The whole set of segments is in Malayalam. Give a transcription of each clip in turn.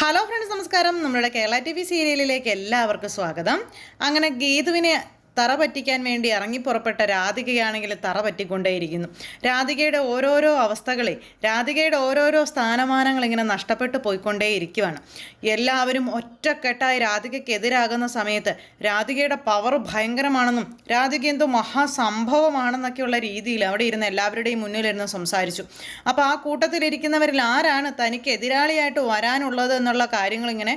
ഹലോ ഫ്രണ്ട്സ് നമസ്കാരം. നമ്മുടെ കേരള ടി വി സീരിയലിലേക്ക് എല്ലാവർക്കും സ്വാഗതം. അങ്ങനെ ഗീതുവിനെ തറ പറ്റിക്കാൻ വേണ്ടി ഇറങ്ങി പുറപ്പെട്ട രാധികയാണെങ്കിൽ തറ പറ്റിക്കൊണ്ടേയിരിക്കുന്നു. രാധികയുടെ ഓരോരോ അവസ്ഥകളെ രാധികയുടെ ഓരോരോ സ്ഥാനമാനങ്ങൾ ഇങ്ങനെ നഷ്ടപ്പെട്ടു പോയിക്കൊണ്ടേയിരിക്കുവാണ്. എല്ലാവരും ഒറ്റക്കെട്ടായി രാധികയ്ക്കെതിരാകുന്ന സമയത്ത് രാധികയുടെ പവർ ഭയങ്കരമാണെന്നും രാധിക എന്തോ മഹാസംഭവമാണെന്നൊക്കെയുള്ള രീതിയിൽ അവിടെ ഇരുന്ന് എല്ലാവരുടെയും മുന്നിലിരുന്ന് സംസാരിച്ചു. അപ്പോൾ ആ കൂട്ടത്തിലിരിക്കുന്നവരിൽ ആരാണ് തനിക്ക് എതിരാളിയായിട്ട് വരാനുള്ളത് എന്നുള്ള കാര്യങ്ങൾ ഇങ്ങനെ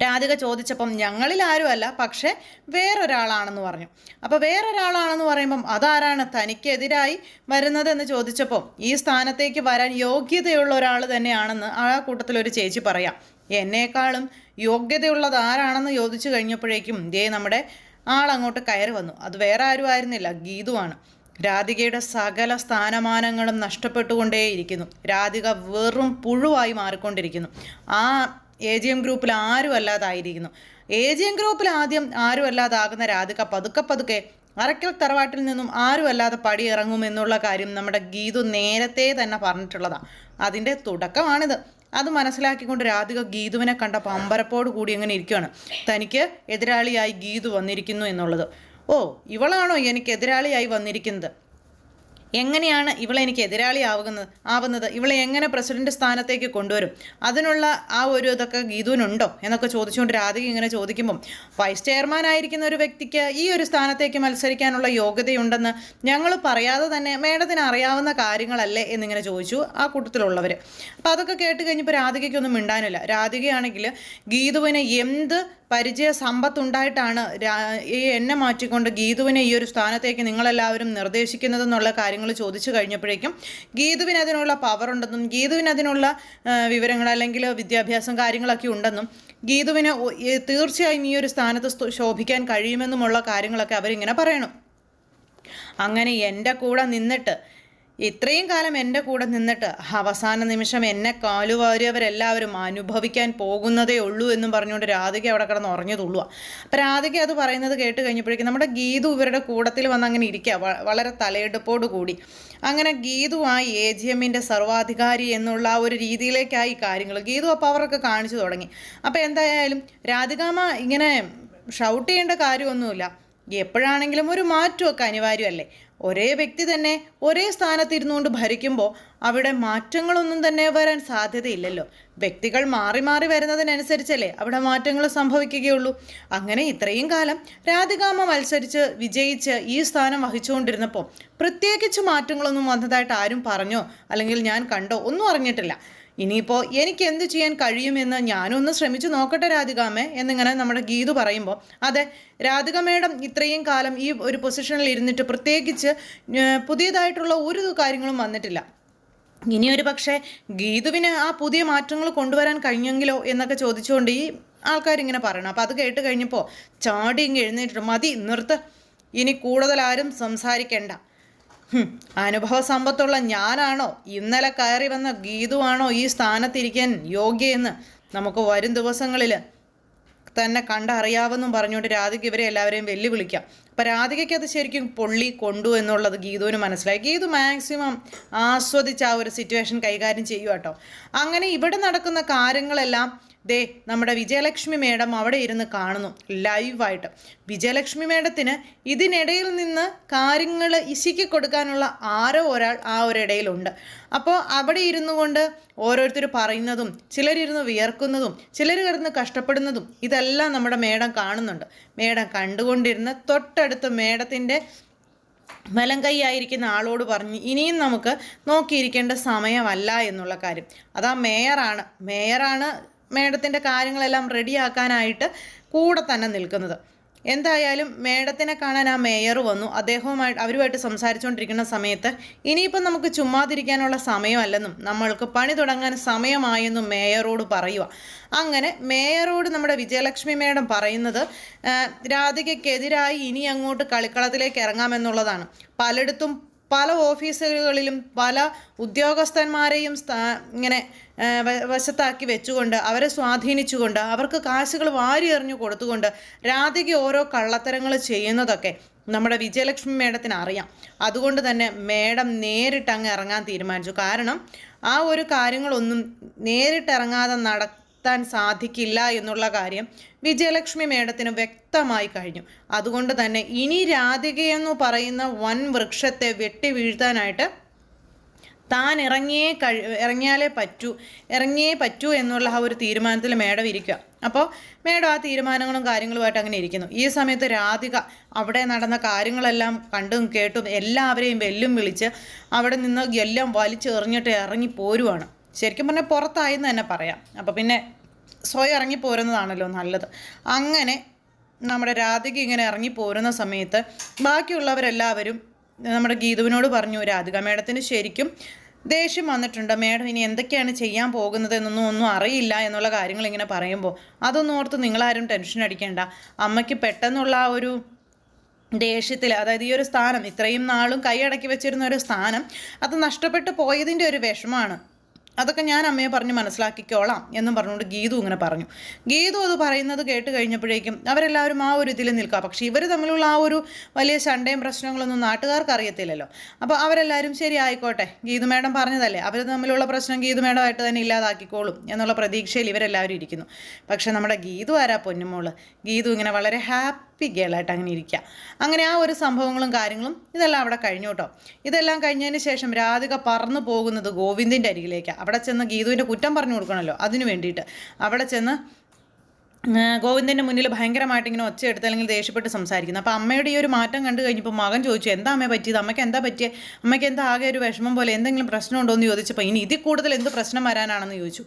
രാധിക ചോദിച്ചപ്പം ഞങ്ങളിൽ ആരുമല്ല പക്ഷേ വേറൊരാളാണെന്ന് പറഞ്ഞു. അപ്പോൾ വേറൊരാളാണെന്ന് പറയുമ്പം അതാരാണ് തനിക്കെതിരായി വരുന്നതെന്ന് ചോദിച്ചപ്പോൾ ഈ സ്ഥാനത്തേക്ക് വരാൻ യോഗ്യതയുള്ള ഒരാൾ തന്നെയാണെന്ന് ആ കൂട്ടത്തിലൊരു ചേച്ചി പറയാം. എന്നേക്കാളും യോഗ്യതയുള്ളത് ആരാണെന്ന് ചോദിച്ചു കഴിഞ്ഞപ്പോഴേക്കും ദേ നമ്മുടെ ആളങ്ങോട്ട് കയറി വന്നു. അത് വേറെ ആരും ആയിരുന്നില്ല ഗീതുവാണ്. രാധികയുടെ സകല സ്ഥാനമാനങ്ങളും നഷ്ടപ്പെട്ടുകൊണ്ടേയിരിക്കുന്നു. രാധിക വെറും പുഴുവായി മാറിക്കൊണ്ടിരിക്കുന്നു. ആ എ ജി എം ഗ്രൂപ്പിൽ ആരും അല്ലാതായിരിക്കുന്നു. എ ജി എം ഗ്രൂപ്പിൽ ആദ്യം ആരും അല്ലാതാകുന്ന രാധിക പതുക്കെ പതുക്കെ അറക്കൽ തറവാട്ടിൽ നിന്നും ആരും അല്ലാതെ പടി ഇറങ്ങുമെന്നുള്ള കാര്യം നമ്മുടെ ഗീതു നേരത്തെ തന്നെ പറഞ്ഞിട്ടുള്ളതാണ് അതിന്റെ തുടക്കമാണിത്. അത് മനസ്സിലാക്കിക്കൊണ്ട് രാധിക ഗീതുവിനെ കണ്ടപ്പോൾ അമ്പരപ്പോട് കൂടി അങ്ങനെ ഇരിക്കുകയാണ് തനിക്ക് എതിരാളിയായി ഗീതു വന്നിരിക്കുന്നു എന്നുള്ളത്. ഓ ഇവളാണോ എനിക്ക് എതിരാളിയായി വന്നിരിക്കുന്നത്? എങ്ങനെയാണ് ഇവളെ എനിക്ക് എതിരാളിയാവുന്നത് ആവുന്നത് ഇവളെ എങ്ങനെ പ്രസിഡന്റ് സ്ഥാനത്തേക്ക് കൊണ്ടുവരും? അതിനുള്ള ആ ഒരു ഇതൊക്കെ ഗീതുവിനുണ്ടോ? എന്നൊക്കെ ചോദിച്ചുകൊണ്ട് രാധിക ഇങ്ങനെ ചോദിക്കുമ്പം വൈസ് ചെയർമാൻ ആയിരിക്കുന്ന ഒരു വ്യക്തിക്ക് ഈ ഒരു സ്ഥാനത്തേക്ക് മത്സരിക്കാനുള്ള യോഗ്യതയുണ്ടെന്ന് ഞങ്ങൾ പറയാതെ തന്നെ മേഡത്തിന് അറിയാവുന്ന കാര്യങ്ങളല്ലേ? എന്നിങ്ങനെ ചോദിച്ചു ആ കൂട്ടത്തിലുള്ളവർ അപ്പോൾ അതൊക്കെ കേട്ട് കഴിഞ്ഞപ്പോൾ രാധികയ്ക്കൊന്നും മിണ്ടാനില്ല. രാധികയാണെങ്കിൽ ഗീതുവിന് എന്ത് പരിചയ സമ്പത്തുണ്ടായിട്ടാണ് ഈ എന്നെ മാറ്റിക്കൊണ്ട് ഗീതുവിനെ ഈ ഒരു സ്ഥാനത്തേക്ക് നിങ്ങളെല്ലാവരും നിർദ്ദേശിക്കുന്നതെന്നുള്ള കാര്യങ്ങൾ ചോദിച്ചു കഴിഞ്ഞപ്പോഴേക്കും ഗീതുവിന് അതിനുള്ള പവർ ഉണ്ടെന്നും ഗീതുവിന് അതിനുള്ള വിവരങ്ങൾ അല്ലെങ്കിൽ വിദ്യാഭ്യാസം കാര്യങ്ങളൊക്കെ ഉണ്ടെന്നും ഗീതുവിന് തീർച്ചയായും ഈ ഒരു സ്ഥാനത്ത് ശോഭിക്കാൻ കഴിയുമെന്നുമുള്ള കാര്യങ്ങളൊക്കെ അവരിങ്ങനെ പറയണം. അങ്ങനെ എന്റെ കൂടെ നിന്നിട്ട് ഇത്രയും കാലം എന്റെ കൂടെ നിന്നിട്ട് അവസാന നിമിഷം എന്നെ കാലുവാരിയവരെല്ലാവരും അനുഭവിക്കാൻ പോകുന്നതേ ഉള്ളൂ എന്നും പറഞ്ഞുകൊണ്ട് രാധിക അവിടെ കിടന്ന് ഉറഞ്ഞു തുള്ളുക അപ്പം രാധിക അത് പറയുന്നത് കേട്ട് കഴിഞ്ഞപ്പോഴേക്കും നമ്മുടെ ഗീതു ഇവരുടെ കൂടത്തിൽ വന്ന് അങ്ങനെ ഇരിക്കുക വളരെ തലയെടുപ്പോട് കൂടി. അങ്ങനെ ഗീതു ആ എ ജി എമ്മിന്റെ സർവാധികാരി എന്നുള്ള ആ ഒരു രീതിയിലേക്കായി കാര്യങ്ങൾ ഗീതു അപ്പോൾ അവരൊക്കെ കാണിച്ചു തുടങ്ങി. അപ്പോൾ എന്തായാലും രാധികാമ ഇങ്ങനെ ഷൗട്ട് ചെയ്യേണ്ട കാര്യമൊന്നുമില്ല. എപ്പോഴാണെങ്കിലും ഒരു മാറ്റമൊക്കെ അനിവാര്യമല്ലേ? ഒരേ വ്യക്തി തന്നെ ഒരേ സ്ഥാനത്ത് ഇരുന്നുകൊണ്ട് ഭരിക്കുമ്പോൾ അവിടെ മാറ്റങ്ങളൊന്നും തന്നെ വരാൻ സാധ്യതയില്ലല്ലോ. വ്യക്തികൾ മാറി മാറി വരുന്നതിനനുസരിച്ചല്ലേ അവിടെ മാറ്റങ്ങൾ സംഭവിക്കുകയുള്ളൂ. അങ്ങനെ ഇത്രയും കാലം രാധികാമ മത്സരിച്ച് വിജയിച്ച് ഈ സ്ഥാനം വഹിച്ചുകൊണ്ടിരുന്നപ്പോൾ പ്രത്യേകിച്ച് മാറ്റങ്ങളൊന്നും വന്നതായിട്ട് ആരും പറഞ്ഞോ? അല്ലെങ്കിൽ ഞാൻ കണ്ടോ? ഒന്നും അറിഞ്ഞിട്ടില്ല. ഇനിയിപ്പോൾ എനിക്ക് എന്ത് ചെയ്യാൻ കഴിയുമെന്ന് ഞാനൊന്ന് ശ്രമിച്ചു നോക്കട്ടെ രാധികാമ്മേ എന്നിങ്ങനെ നമ്മുടെ ഗീതു പറയുമ്പോൾ അതെ രാധിക മേഡം ഇത്രയും കാലം ഈ ഒരു പൊസിഷനിൽ ഇരുന്നിട്ട് പ്രത്യേകിച്ച് പുതിയതായിട്ടുള്ള ഒരു കാര്യങ്ങളും വന്നിട്ടില്ല. ഇനിയൊരു പക്ഷേ ഗീതുവിന് ആ പുതിയ മാറ്റങ്ങൾ കൊണ്ടുവരാൻ കഴിഞ്ഞെങ്കിലോ എന്നൊക്കെ ചോദിച്ചുകൊണ്ട് ഈ ആൾക്കാരിങ്ങനെ പറയണം. അപ്പോൾ അത് കേട്ട് കഴിഞ്ഞപ്പോൾ ചാടി ഇങ്ങ് എഴുന്നേറ്റിട്ട് മതി നിർത്ത്. ഇനി കൂടുതലാരും സംസാരിക്കേണ്ട. അനുഭവ സമ്പത്തുള്ള ഞാനാണോ? ഇന്നലെ കയറി വന്ന ഗീതുവാണോ ഈ സ്ഥാനത്തിരിക്കാൻ യോഗ്യയെന്ന് നമുക്ക് വരും ദിവസങ്ങളിൽ തന്നെ കണ്ടറിയാവെന്നും പറഞ്ഞുകൊണ്ട് രാധിക ഇവരെ എല്ലാവരെയും വെല്ലുവിളിക്കാം. അപ്പം രാധികയ്ക്ക് അത് ശരിക്കും പൊള്ളി കൊണ്ടു എന്നുള്ളത് ഗീതുവിന് മനസ്സിലായി. ഗീതു മാക്സിമം ആസ്വദിച്ച് ആ ഒരു സിറ്റുവേഷൻ കൈകാര്യം ചെയ്യുക കേട്ടോ അങ്ങനെ ഇവിടെ നടക്കുന്ന കാര്യങ്ങളെല്ലാം ദേ നമ്മുടെ വിജയലക്ഷ്മി മേഡം അവിടെ ഇരുന്ന് കാണുന്നു ലൈവായിട്ട്. വിജയലക്ഷ്മി മേഡത്തിന് ഇതിനിടയിൽ നിന്ന് കാര്യങ്ങൾ ഇശിക്ക് കൊടുക്കാനുള്ള ആരോ ഒരാൾ ആ ഒരിടയിലുണ്ട് അപ്പോൾ അവിടെ ഇരുന്നു കൊണ്ട് ഓരോരുത്തർ പറയുന്നതും ചിലരിരുന്ന് വിയർക്കുന്നതും ചിലർ കിടന്ന് കഷ്ടപ്പെടുന്നതും ഇതെല്ലാം നമ്മുടെ മേഡം കാണുന്നുണ്ട്. മേഡം കണ്ടുകൊണ്ടിരുന്ന തൊട്ടടുത്ത് മേഡത്തിന്റെ വലം കൈയായിരിക്കുന്ന ആളോട് പറഞ്ഞ് ഇനിയും നമുക്ക് നോക്കിയിരിക്കേണ്ട സമയമല്ല എന്നുള്ള കാര്യം. അതാ മേയറാണ്. മേയറാണ് മേഡത്തിന്റെ കാര്യങ്ങളെല്ലാം റെഡിയാക്കാനായിട്ട് കൂടെ തന്നെ നിൽക്കുന്നത്. എന്തായാലും മേഡത്തിനെ കാണാൻ ആ മേയർ വന്നു. അദ്ദേഹവുമായിട്ട് അവരുമായിട്ട് സംസാരിച്ചുകൊണ്ടിരിക്കുന്ന സമയത്ത് ഇനിയിപ്പം നമുക്ക് ചുമ്മാതിരിക്കാനുള്ള സമയമല്ലെന്നും നമ്മൾക്ക് പണി തുടങ്ങാൻ സമയമായെന്നും മേയറോട് പറയുക. അങ്ങനെ മേയറോട് നമ്മുടെ വിജയലക്ഷ്മി മേഡം പറയുന്നത് രാധികയ്ക്കെതിരായി ഇനി അങ്ങോട്ട് കളിക്കളത്തിലേക്ക് ഇറങ്ങാമെന്നുള്ളതാണ്. പലയിടത്തും പല ഓഫീസുകളിലും പല ഉദ്യോഗസ്ഥന്മാരെയും ഇങ്ങനെ വശത്താക്കി വെച്ചുകൊണ്ട് അവരെ സ്വാധീനിച്ചുകൊണ്ട് അവർക്ക് കാശുകൾ വാരി എറിഞ്ഞു കൊടുത്തുകൊണ്ട് രാധിക ഓരോ കള്ളത്തരങ്ങൾ ചെയ്യുന്നതൊക്കെ നമ്മുടെ വിജയലക്ഷ്മി മേഡത്തിന് അറിയാം. അതുകൊണ്ട് തന്നെ മേഡം നേരിട്ട് അങ്ങ് ഇറങ്ങാൻ തീരുമാനിച്ചു. കാരണം ആ ഒരു കാര്യങ്ങളൊന്നും നേരിട്ട് ഇറങ്ങാതെ നട താൻ സാധിക്കില്ല എന്നുള്ള കാര്യം വിജയലക്ഷ്മി മേഡത്തിന് വ്യക്തമായി കഴിഞ്ഞു. അതുകൊണ്ട് തന്നെ ഇനി രാധികയെന്ന് പറയുന്ന വൻ വൃക്ഷത്തെ വെട്ടി വീഴ്ത്താനായിട്ട് താൻ ഇറങ്ങിയേ കഴി ഇറങ്ങിയാലേ പറ്റൂ ഇറങ്ങിയേ പറ്റൂ എന്നുള്ള ആ ഒരു തീരുമാനത്തിൽ മേഡം ഇരിക്കുക. അപ്പോൾ മേഡം ആ തീരുമാനങ്ങളും കാര്യങ്ങളുമായിട്ട് അങ്ങനെ ഇരിക്കുന്നു. ഈ സമയത്ത് രാധിക അവിടെ നടന്ന കാര്യങ്ങളെല്ലാം കണ്ടും കേട്ടും എല്ലാവരെയും വെല്ലും വിളിച്ച് അവിടെ നിന്ന് എല്ലാം വലിച്ചെറിഞ്ഞിട്ട് ഇറങ്ങി പോരുവാണ്. ശരിക്കും പറഞ്ഞാൽ പുറത്തായെന്ന് തന്നെ പറയാം. അപ്പോൾ പിന്നെ സ്വയം ഇറങ്ങി പോരുന്നതാണല്ലോ നല്ലത്. അങ്ങനെ നമ്മുടെ രാധിക ഇങ്ങനെ ഇറങ്ങി പോരുന്ന സമയത്ത് ബാക്കിയുള്ളവരെല്ലാവരും നമ്മുടെ ഗീതുവിനോട് പറഞ്ഞു രാധിക മേഡത്തിന് ശരിക്കും ദേഷ്യം വന്നിട്ടുണ്ട്. മേഡം ഇനി എന്തൊക്കെയാണ് ചെയ്യാൻ പോകുന്നത് എന്നൊന്നും ഒന്നും അറിയില്ല എന്നുള്ള കാര്യങ്ങൾ ഇങ്ങനെ പറയുമ്പോൾ അതൊന്നും ഓർത്ത് നിങ്ങളാരും ടെൻഷൻ അടിക്കേണ്ട. അമ്മയ്ക്ക് പെട്ടെന്നുള്ള ഒരു ദേഷ്യത്തിൽ അതായത് ഈ ഒരു സ്ഥാനം ഇത്രയും നാളും കൈയടക്കി വെച്ചിരുന്ന ഒരു സ്ഥാനം അത് നഷ്ടപ്പെട്ടു പോയതിന്റെ ഒരു വിഷമാണ്. അതൊക്കെ ഞാൻ അമ്മയെ പറഞ്ഞ് മനസ്സിലാക്കിക്കോളാം എന്നും പറഞ്ഞുകൊണ്ട് ഗീതു ഇങ്ങനെ പറഞ്ഞു. ഗീതു അത് പറയുന്നത് കേട്ട് കഴിഞ്ഞപ്പോഴേക്കും അവരെല്ലാവരും ആ ഒരു ഇതിൽ നിൽക്കുക പക്ഷേ ഇവർ തമ്മിലുള്ള ആ ഒരു വലിയ ശണ്ടയും പ്രശ്നങ്ങളൊന്നും നാട്ടുകാർക്ക് അറിയത്തില്ലല്ലോ. അപ്പോൾ അവരെല്ലാവരും ശരി ആയിക്കോട്ടെ ഗീതു മേഡം പറഞ്ഞതല്ലേ. അവർ തമ്മിലുള്ള പ്രശ്നം ഗീതു മേഡമായിട്ട് തന്നെ ഇല്ലാതാക്കിക്കോളും എന്നുള്ള പ്രതീക്ഷയിൽ ഇവരെല്ലാവരും ഇരിക്കുന്നു. പക്ഷേ നമ്മുടെ ഗീതു ആരാ പൊന്നുമോൾ? ഗീതു ഇങ്ങനെ വളരെ ഹാപ്പി ഗേളായിട്ട് അങ്ങനെ ഇരിക്കുക അങ്ങനെ ആ ഒരു സംഭവങ്ങളും കാര്യങ്ങളും ഇതെല്ലാം അവിടെ കഴിഞ്ഞു കേട്ടോ. ഇതെല്ലാം കഴിഞ്ഞതിന് ശേഷം രാധിക പറന്നു പോകുന്നത് ഗോവിന്ദിന്റെ അരികിലേക്കാണ് അവിടെ ചെന്ന് ഗീതുവിന്റെ കുറ്റം പറഞ്ഞു കൊടുക്കണമല്ലോ അതിനു വേണ്ടിയിട്ട്. അവിടെ ചെന്ന് ഗോവിന്ദന്റെ മുന്നിൽ ഭയങ്കരമായിട്ട് ഇങ്ങനെ ഒച്ചയെടുത്ത് അല്ലെങ്കിൽ ദേഷ്യപ്പെട്ട് സംസാരിക്കുന്നു. അപ്പോൾ അമ്മയുടെ ഈ ഒരു മാറ്റം കണ്ടു കഴിഞ്ഞപ്പോൾ മകൻ ചോദിച്ചു എന്താ അമ്മ പറ്റിയത്? അമ്മയ്ക്ക് എന്താ പറ്റിയത് അമ്മയ്ക്ക് എന്താ ആകെ ഒരു വിഷമം പോലെ? എന്തെങ്കിലും പ്രശ്നമുണ്ടോ എന്ന് ചോദിച്ചപ്പോൾ ഇനി ഇതിൽ കൂടുതൽ എന്ത് പ്രശ്നം വരാനാണെന്ന് ചോദിച്ചു.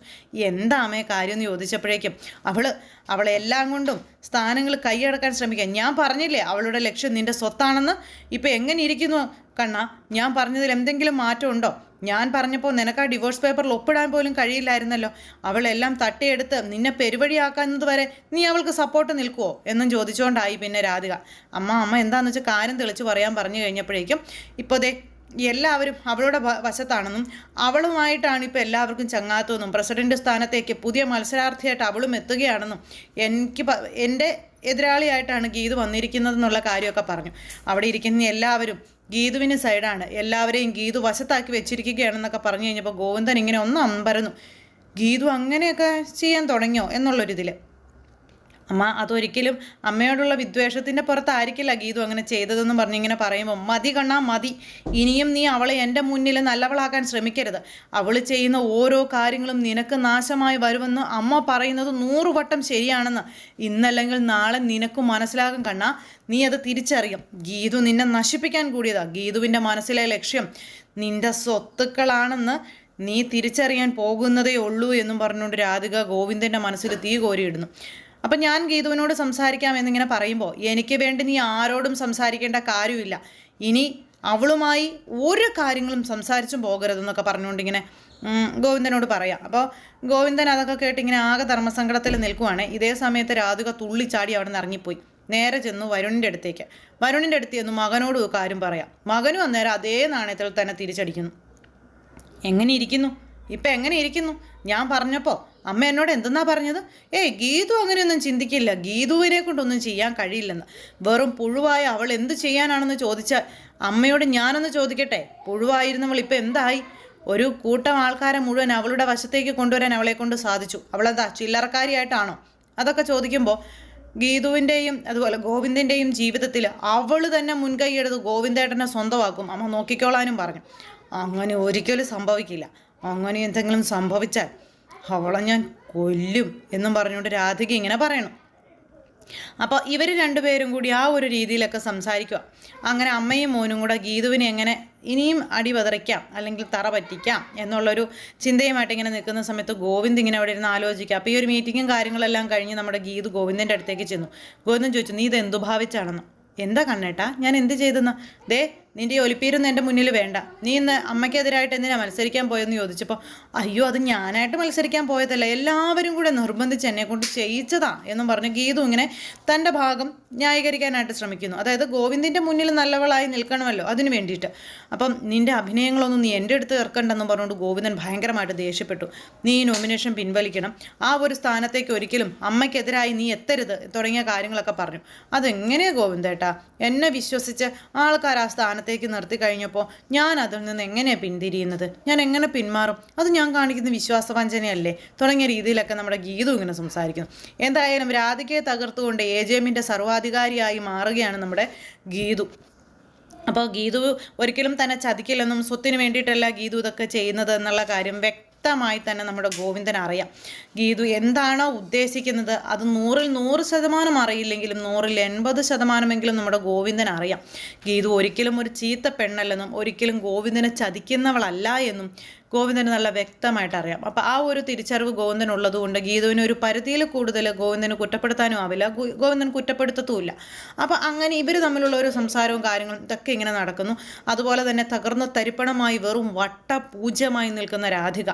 എന്താ അമ്മയെ കാര്യം? എന്ന് ചോദിച്ചപ്പോഴേക്കും അവൾ അവളെല്ലാം കൊണ്ടും സ്ഥാനങ്ങൾ കൈയടക്കാൻ ശ്രമിക്കുക. ഞാൻ പറഞ്ഞില്ലേ അവളുടെ ലക്ഷ്യം നിന്റെ സ്വത്താണെന്ന്? ഇപ്പം എങ്ങനെ ഇരിക്കുന്നു? കണ്ണ ഞാൻ പറഞ്ഞതിൽ എന്തെങ്കിലും മാറ്റമുണ്ടോ ഞാൻ പറഞ്ഞപ്പോൾ നിനക്ക് ആ ഡിവോഴ്സ് പേപ്പറിൽ ഒപ്പിടാൻ പോലും കഴിയില്ലായിരുന്നല്ലോ. അവളെല്ലാം തട്ടിയെടുത്ത് നിന്നെ പെരുവഴിയാക്കുന്നത് വരെ നീ അവൾക്ക് സപ്പോർട്ട് നിൽക്കുമോ എന്നും ചോദിച്ചുകൊണ്ടായി പിന്നെ രാധിക. അമ്മ അമ്മ എന്താണെന്ന് വെച്ചാൽ കാര്യം തെളിച്ച് പറയാൻ പറഞ്ഞു കഴിഞ്ഞപ്പോഴേക്കും ഇപ്പോൾ ദേ എല്ലാവരും അവളുടെ വശത്താണെന്നും അവളുമായിട്ടാണ് ഇപ്പോൾ എല്ലാവർക്കും ചങ്ങാത്തമെന്നും പ്രസിഡന്റ് സ്ഥാനത്തേക്ക് പുതിയ മത്സരാർത്ഥിയായിട്ട് അവളും എത്തുകയാണെന്നും എനിക്ക് എന്റെ എതിരാളിയായിട്ടാണ് ഗീതു വന്നിരിക്കുന്നതെന്നുള്ള കാര്യമൊക്കെ പറഞ്ഞു. അവിടെ ഇരിക്കുന്ന എല്ലാവരും ഗീതുവിന് സൈഡാണ്. എല്ലാവരെയും ഗീതു വശത്താക്കി വെച്ചിരിക്കുകയാണെന്നൊക്കെ പറഞ്ഞു കഴിഞ്ഞപ്പോൾ ഗോവിന്ദൻ ഇങ്ങനെ ഒന്ന് അമ്പരന്നു. ഗീതു അങ്ങനെയൊക്കെ ചെയ്യാൻ തുടങ്ങിയോ എന്നുള്ളൊരിതിൽ അമ്മ അതൊരിക്കലും അമ്മയോടുള്ള വിദ്വേഷത്തിന്റെ പുറത്തായിരിക്കില്ല ഗീതു അങ്ങനെ ചെയ്തതെന്ന് പറഞ്ഞ് ഇങ്ങനെ പറയുമ്പോൾ മതി കണ്ണാ മതി. ഇനിയും നീ അവളെ എന്റെ മുന്നിൽ നല്ലവളാക്കാൻ ശ്രമിക്കരുത്. അവൾ ചെയ്യുന്ന ഓരോ കാര്യങ്ങളും നിനക്ക് നാശമായി വരുമെന്ന് അമ്മ പറയുന്നത് നൂറുവട്ടം ശരിയാണെന്ന്. ഇന്നല്ലെങ്കിൽ നാളെ നിനക്ക് മനസ്സിലാകും കണ്ണാ. നീ അത് തിരിച്ചറിയും. ഗീതു നിന്നെ നശിപ്പിക്കാൻ കൂടിയതാ. ഗീതുവിന്റെ മനസ്സിലെ ലക്ഷ്യം നിന്റെ സ്വത്തുക്കളാണെന്ന് നീ തിരിച്ചറിയാൻ പോകുന്നതേ ഉള്ളൂ എന്നും പറഞ്ഞുകൊണ്ട് രാധിക ഗോവിന്ദന്റെ മനസ്സിൽ തീ കോരിയിടുന്നു. അപ്പം ഞാൻ ഗീതുവിനോട് സംസാരിക്കാം എന്നിങ്ങനെ പറയുമ്പോൾ എനിക്ക് വേണ്ടി നീ ആരോടും സംസാരിക്കേണ്ട കാര്യമില്ല. ഇനി അവളുമായി ഒരു കാര്യങ്ങളും സംസാരിച്ചും പോകരുതെന്നൊക്കെ പറഞ്ഞുകൊണ്ടിങ്ങനെ ഗോവിന്ദനോട് പറയാം. അപ്പോൾ ഗോവിന്ദൻ അതൊക്കെ കേട്ട് ഇങ്ങനെ ആകെ ധർമ്മസങ്കടത്തിൽ നിൽക്കുവാണ്. ഇതേ സമയത്ത് രാധിക തുള്ളിച്ചാടി അവിടെ നിന്ന് ഇറങ്ങിപ്പോയി. നേരെ ചെന്നു വരുണിന്റെ അടുത്തേക്ക്. വരുണിന്റെ അടുത്ത് ചെന്നു മകനോട് കാര്യം പറയാം. മകനും അന്നേരം അതേ നാണയത്തിൽ തന്നെ തിരിച്ചടിക്കുന്നു. എങ്ങനെ ഇരിക്കുന്നു? ഇപ്പം എങ്ങനെ ഇരിക്കുന്നു? ഞാൻ പറഞ്ഞപ്പോൾ അമ്മ എന്നോട് എന്തെന്നാ പറഞ്ഞത്? ഏയ് ഗീതു അങ്ങനെയൊന്നും ചിന്തിക്കില്ല. ഗീതുവിനെ കൊണ്ടൊന്നും ചെയ്യാൻ കഴിയില്ലെന്ന്. വെറും പുഴുവായ അവൾ എന്ത് ചെയ്യാനാണെന്ന് ചോദിച്ചാൽ അമ്മയോട് ഞാനൊന്ന് ചോദിക്കട്ടെ? പുഴുവായിരുന്നവൾ ഇപ്പം എന്തായി? ഒരു കൂട്ടം ആൾക്കാരെ മുഴുവൻ അവളുടെ വശത്തേക്ക് കൊണ്ടുവരാൻ അവളെ കൊണ്ട് സാധിച്ചു. അവളെന്താ ചില്ലറക്കാരിയായിട്ടാണോ? അതൊക്കെ ചോദിക്കുമ്പോൾ ഗീതുവിന്റെയും അതുപോലെ ഗോവിന്ദന്റെയും ജീവിതത്തിൽ അവൾ തന്നെ മുൻകൈയെടുത്ത് ഗോവിന്ദേട്ടനെ സ്വന്തമാക്കും. അമ്മ നോക്കിക്കോളാനും പറഞ്ഞു. അങ്ങനെ ഒരിക്കലും സംഭവിക്കില്ല. അങ്ങനെ എന്തെങ്കിലും സംഭവിച്ചാൽ അവളെ ഞാൻ കൊല്ലും എന്നും പറഞ്ഞുകൊണ്ട് രാധിക ഇങ്ങനെ പറയണം. അപ്പോൾ ഇവർ രണ്ടുപേരും കൂടി ആ ഒരു രീതിയിലൊക്കെ സംസാരിക്കുക. അങ്ങനെ അമ്മയും മോനും കൂടെ ഗീതുവിനെ എങ്ങനെ ഇനിയും അടി പതറിക്കാം അല്ലെങ്കിൽ തറ പറ്റിക്കാം എന്നുള്ളൊരു ചിന്തയുമായിട്ട് ഇങ്ങനെ നിൽക്കുന്ന സമയത്ത് ഗോവിന്ദ് ഇങ്ങനെ അവിടെ ഇരുന്ന് ആലോചിക്കുക. അപ്പോൾ ഈ ഒരു മീറ്റിങ്ങും കാര്യങ്ങളെല്ലാം കഴിഞ്ഞ് നമ്മുടെ ഗീതു ഗോവിന്ദന്റെ അടുത്തേക്ക് ചെന്നു. ഗോവിന്ദൻ ചോദിച്ചു നീ ഇത് എന്തു ഭാവിച്ചാണെന്ന്? എന്താ കണ്ണേട്ടാ? ഞാൻ എന്ത് ചെയ്തെന്ന്? ദേ നിന്റെ ഒലിപ്പീരൊന്നും എന്റെ മുന്നിൽ വേണ്ട. നീ ഇന്ന് അമ്മയ്ക്കെതിരായിട്ട് എന്തിനാ മത്സരിക്കാൻ പോയെന്ന് ചോദിച്ചപ്പോൾ അയ്യോ അത് ഞാനായിട്ട് മത്സരിക്കാൻ പോയതല്ല. എല്ലാവരും കൂടെ നിർബന്ധിച്ച് എന്നെ കൊണ്ട് ചെയ്യിച്ചതാ എന്നും പറഞ്ഞ് ഗീതു ഇങ്ങനെ തന്റെ ഭാഗം ന്യായീകരിക്കാനായിട്ട് ശ്രമിക്കുന്നു. അതായത് ഗോവിന്ദിന്റെ മുന്നിൽ നല്ലവളായി നിൽക്കണമല്ലോ അതിന് വേണ്ടിയിട്ട്. അപ്പം നിന്റെ അഭിനയങ്ങളൊന്നും നീ എന്റെ അടുത്ത് ഇറക്കണ്ടെന്നും പറഞ്ഞുകൊണ്ട് ഗോവിന്ദൻ ഭയങ്കരമായിട്ട് ദേഷ്യപ്പെട്ടു. നീ നോമിനേഷൻ പിൻവലിക്കണം. ആ ഒരു സ്ഥാനത്തേക്ക് ഒരിക്കലും അമ്മയ്ക്കെതിരായി നീ എത്തരുത് തുടങ്ങിയ കാര്യങ്ങളൊക്കെ പറഞ്ഞു. അതെങ്ങനെയാണ് ഗോവിന്ദേട്ടാ? എന്നെ വിശ്വസിച്ച് ആൾക്കാർ ആ സ്ഥാനത്ത് സ്ഥാനത്തേക്ക് നിർത്തി കഴിഞ്ഞപ്പോൾ ഞാൻ അതിൽ നിന്ന് എങ്ങനെയാണ് പിന്തിരിയുന്നത്? ഞാൻ എങ്ങനെ പിന്മാറും? അത് ഞാൻ കാണിക്കുന്ന വിശ്വാസവഞ്ചനയല്ലേ? തുടങ്ങിയ രീതിയിലൊക്കെ നമ്മുടെ ഗീതു ഇങ്ങനെ സംസാരിക്കുന്നു. എന്തായാലും രാധികയെ തകർത്തുകൊണ്ട് എ ജെ എമ്മിന്റെ സർവാധികാരിയായി മാറുകയാണ് നമ്മുടെ ഗീതു. അപ്പോൾ ഗീതു ഒരിക്കലും തന്നെ ചതിക്കില്ലെന്നും സ്വത്തിന് വേണ്ടിയിട്ടല്ല ഗീതു ഇതൊക്കെ ചെയ്യുന്നത് എന്നുള്ള കാര്യം വ്യക്തമായി തന്നെ നമ്മുടെ ഗോവിന്ദൻ അറിയാം. ഗീതു എന്താണോ ഉദ്ദേശിക്കുന്നത് അത് നൂറിൽ നൂറ് ശതമാനം അറിയില്ലെങ്കിലും നൂറിൽ എൺപത് ശതമാനമെങ്കിലും നമ്മുടെ ഗോവിന്ദൻ അറിയാം. ഗീതു ഒരിക്കലും ഒരു ചീത്ത പെണ്ണല്ലെന്നും ഒരിക്കലും ഗോവിന്ദനെ ചതിക്കുന്നവളല്ല എന്നും ഗോവിന്ദന് നല്ല വ്യക്തമായിട്ട് അറിയാം അപ്പോൾ ആ ഒരു തിരിച്ചറിവ് ഗോവിന്ദൻ ഉള്ളതുകൊണ്ട് ഗീതുവിന് ഒരു പരിധിയിൽ കൂടുതൽ ഗോവിന്ദന് കുറ്റപ്പെടുത്താനും ആവില്ല. ഗോവിന്ദൻ കുറ്റപ്പെടുത്തത്തുമില്ല. അപ്പോൾ അങ്ങനെ ഇവർ തമ്മിലുള്ള ഒരു സംസാരവും കാര്യങ്ങളും ഇതൊക്കെ ഇങ്ങനെ നടക്കുന്നു. അതുപോലെ തന്നെ തകർന്ന തരിപ്പണമായി വെറും വട്ടപൂജ്യമായി നിൽക്കുന്ന രാധിക.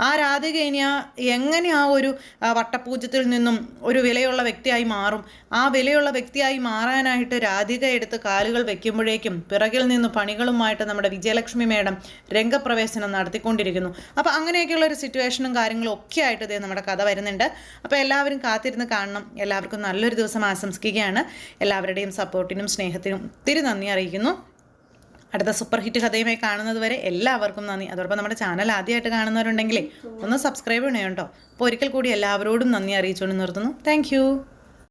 ആ രാധിക ഇനി ആ എങ്ങനെ ആ ഒരു വട്ടപൂജ്യത്തിൽ നിന്നും ഒരു വിലയുള്ള വ്യക്തിയായി മാറും? ആ വിലയുള്ള വ്യക്തിയായി മാറാനായിട്ട് രാധിക എടുത്ത് കാലുകൾ വെക്കുമ്പോഴേക്കും പിറകിൽ നിന്ന് പണികളുമായിട്ട് നമ്മുടെ വിജയലക്ഷ്മി മേഡം രംഗപ്രവേശനം നടത്തിക്കൊണ്ടിരിക്കുന്നു അപ്പോൾ അങ്ങനെയൊക്കെയുള്ള ഒരു സിറ്റുവേഷനും കാര്യങ്ങളും ഒക്കെ ആയിട്ട് ഇതേ നമ്മുടെ കഥ വരുന്നുണ്ട്. അപ്പോൾ എല്ലാവരും കാത്തിരുന്ന് കാണണം. എല്ലാവർക്കും നല്ലൊരു ദിവസം ആശംസിക്കുകയാണ്. എല്ലാവരുടെയും സപ്പോർട്ടിനും സ്നേഹത്തിനും ഒത്തിരി നന്ദി അറിയിക്കുന്നു. അടുത്ത സൂപ്പർ ഹിറ്റ് കഥയുമായി കാണുന്നത് വരെ എല്ലാവർക്കും നന്ദി. അതോടൊപ്പം നമ്മുടെ ചാനൽ ആദ്യമായിട്ട് കാണുന്നവരുണ്ടെങ്കിലേ ഒന്ന് സബ്സ്ക്രൈബ് ചെയ്യണം കേട്ടോ. അപ്പോൾ ഒരിക്കൽ കൂടി എല്ലാവരോടും നന്ദി അറിയിച്ചുകൊണ്ട് നിർത്തുന്നു. താങ്ക്